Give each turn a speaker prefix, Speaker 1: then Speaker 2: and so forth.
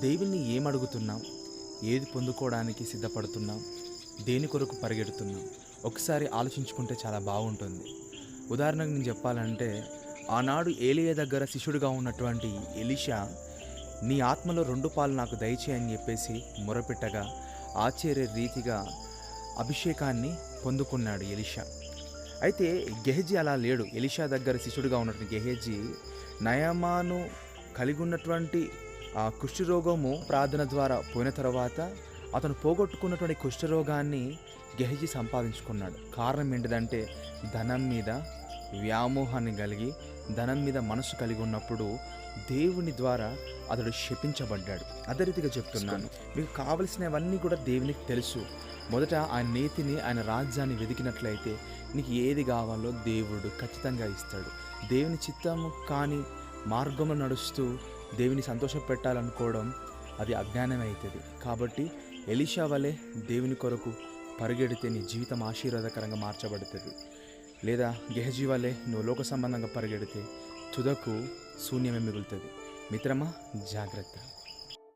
Speaker 1: దేవుణ్ణి ఏమడుగుతున్నాం? ఏది పొందుకోవడానికి సిద్ధపడుతున్నాం? దేని కొరకు పరిగెడుతున్నాం? ఒకసారి ఆలోచించుకుంటే చాలా బాగుంటుంది. ఉదాహరణకు నేను చెప్పాలంటే ఆనాడు ఏలియ దగ్గర శిష్యుడిగా ఉన్నటువంటి ఎలిషా నీ ఆత్మలో రెండు పాలు నాకు దయచేయని చెప్పేసి మొరపెట్టగా ఆశ్చర్య రీతిగా అభిషేకాన్ని పొందుకున్నాడు ఎలిషా. అయితే గెహజీ అలా లేడు. ఎలిషా దగ్గర శిష్యుడిగా ఉన్నటువంటి గెహజీ నయమాను కలిగి ఉన్నటువంటి ఆ కుష్ఠరోగము ప్రార్థన ద్వారా పోయిన తర్వాత అతను పోగొట్టుకున్నటువంటి కుష్ఠరోగాన్ని గెహజీ సంపాదించుకున్నాడు. కారణం ఏంటిదంటే ధనం మీద వ్యామోహాన్ని కలిగి ధనం మీద మనసు కలిగి ఉన్నప్పుడు దేవుని ద్వారా అతడు శపించబడ్డాడు. అదే రీతిగా చెప్తున్నాను. మీకు కావలసినవన్నీ కూడా దేవునికి తెలుసు. మొదట ఆయన నీతిని ఆయన రాజ్యాన్ని వెతికినట్లయితే నీకు ఏది కావాలో దేవుడు ఖచ్చితంగా ఇస్తాడు. దేవుని చిత్తము కాని మార్గంలో నడుస్తూ దేవుని సంతోష పెట్టాలనుకోవడం అది అజ్ఞానం అవుతుంది కాబట్టి ఎలిషా వలె దేవుని కొరకు పరిగెడితే నీ జీవితం ఆశీర్వాదకరంగా మార్చబడుతుంది. లేదా గెహజీ వలె నువ్వు లోక సంబంధంగా పరిగెడితే తుదకు శూన్యమే మిగులుతుంది. మిత్రమా జాగ్రత్త.